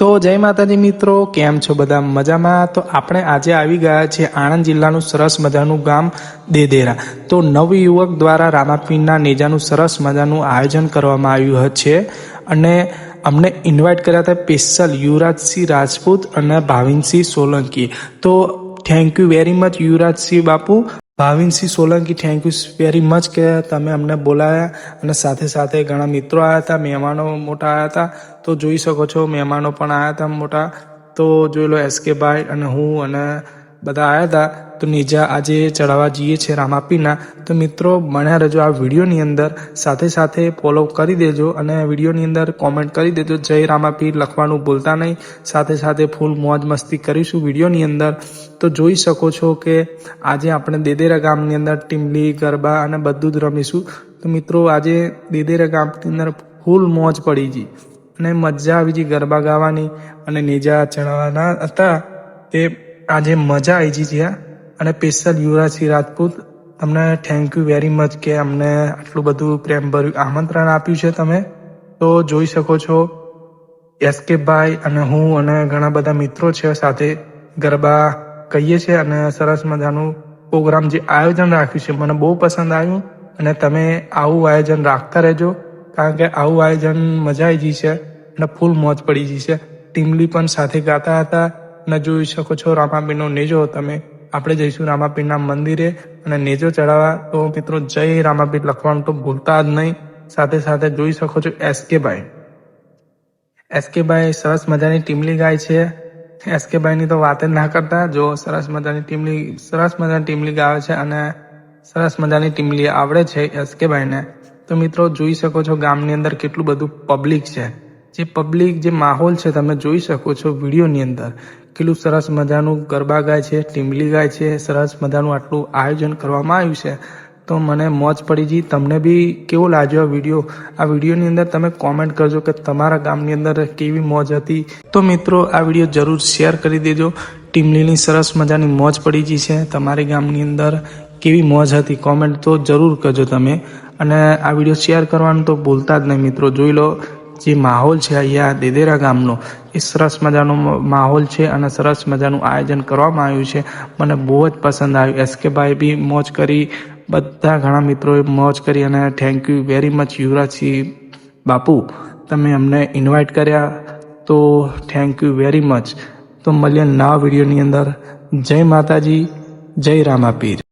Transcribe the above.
તો જય માતાજી મિત્રો, કેમ છો બધા મજામાં? તો આપણે આજે આવી ગયા છીએ આણંદ જિલ્લાનું સરસ મજાનું ગામ દેદેરા. તો નવ યુવક દ્વારા રામાપીરના નેજાનું સરસ મજાનું આયોજન કરવામાં આવ્યું છે અને અમને ઇન્વાઇટ કર્યા હતા સ્પેશિયલ યુવરાજસિંહ રાજપૂત અને ભાવિનસિંહ સોલંકી. તો thank you very much Yuvrajsinh Bapu. Bhavinsinh Solanki thank you very much કે તમે અમને બોલાયા અને સાથે સાથે ઘણા મિત્રો આવ્યા હતા, મહેમાનો મોટા આવ્યા હતા. તો જોઈ શકો છો, મહેમાનો પણ આવ્યા હતા મોટા. તો જોઈ લો એસકે ભાઈ અને હું અને બધા આવ્યા હતા. તો નેજા આજે ચડાવવા જઈએ છીએ રામાપીના. તો મિત્રો બન્યા રહેજો આ વિડીયોની અંદર સાથે સાથે ફોલો કરી દેજો અને વિડીયોની અંદર કોમેન્ટ કરી દેજો. જય રામાપીર, લખવાનું ભૂલતા નહીં. સાથે સાથે ફૂલ મોજ મસ્તી કરીશું વિડીયોની અંદર. તો જોઈ શકો છો કે આજે આપણે દેદેરા ગામની અંદર ટીમલી ગરબા અને બધું જ રમીશું. તો મિત્રો, આજે દેદેરા ગામની અંદર ફૂલ મોજ પડી ગઈ અને મજા આવી ગઈ ગરબા ગાવાની અને નેજા ચડાવવાના હતા. તે આજે મજા આવી ગઈ ત્યાં અને સ્પેશિયલ યુવરાજસિંહ રાજપૂત, તમને થેન્ક યુ વેરી મચ કે અમને આટલું બધું પ્રેમભર્યું આમંત્રણ આપ્યું છે તમે. તો જોઈ શકો છો ભાઈ અને હું અને ઘણા બધા મિત્રો છે સાથે ગરબા કહીએ છીએ અને સરસ મજાનું પ્રોગ્રામ જે આયોજન રાખ્યું છે, મને બહુ પસંદ આવ્યું અને તમે આવું આયોજન રાખતા રહેજો, કારણ કે આવું આયોજન મજા આવી છે અને ફૂલ મોજ પડી ગઈ છે. ટીમલી પણ સાથે ગાતા હતા અને જોઈ શકો છો રામાબીનો નેજો તમે. આપણે જઈશું રામાપીરના મંદિરે અને નેજો ચડાવવા. તો મિત્રો, જય રામાપીર. લખવાનું તો ભૂલતા જ નહીં. સાથે સાથે જોઈ શકો છો એસકે ભાઈ એસકે ભાઈ સરસ મજાની ટીમલી ગાય છે. એસકે ભાઈની તો વાત જ ના કરતા. જો સરસ મજાની ટીમલી, સરસ મજાની ટીમલી ગાવે છે અને સરસ મજાની ટીમલી આવડે છે એસકે ભાઈને તો મિત્રો, જોઈ શકો છો ગામની અંદર કેટલું બધું પબ્લિક છે. જે પબ્લિક જે માહોલ છે, તમે જોઈ શકો છો વિડીયોની અંદર. કેટલું સરસ મજાનું ગરબા ગાય છે ટીમલી ગાય છે, સરસ મજાનું આટલું આયોજન કરવામાં આવ્યું છે. તો મને મોજ પડી ગઈ તમને બી કેવો લાગ્યો આ વીડિયો? આ વિડીયોની અંદર તમે કોમેન્ટ કરજો કે તમારા ગામની અંદર કેવી મોજ હતી. તો મિત્રો, આ વીડિયો જરૂર શેર કરી દેજો. ટીમલીની સરસ મજાની મોજ પડી ગઈ છે. તમારી ગામની અંદર કેવી મોજ હતી કોમેન્ટ તો જરૂર કરજો તમે. અને આ વીડિયો શેર કરવાનું તો ભૂલતા જ નહીં મિત્રો. જોઈ લો જે માહોલ છે અહીંયા દેદેરા ગામનો. સરસ મજાનો માહોલ છે અને સરસ મજાનું આયોજન કરવામાં આવ્યું છે. મને બહુ જ પસંદ આવ્યું. એસકે ભાઈ બી મોજ કરી, બધા ઘણા મિત્રોએ મોજ કરી અને thank you very much Yuvrajsinh Bapu, તમે અમને ઇન્વાઇટ કર્યા. તો થેન્ક યુ વેરી મચ તો મળીએ નવા વિડીયોની અંદર. જય માતાજી, જય રામાપીર.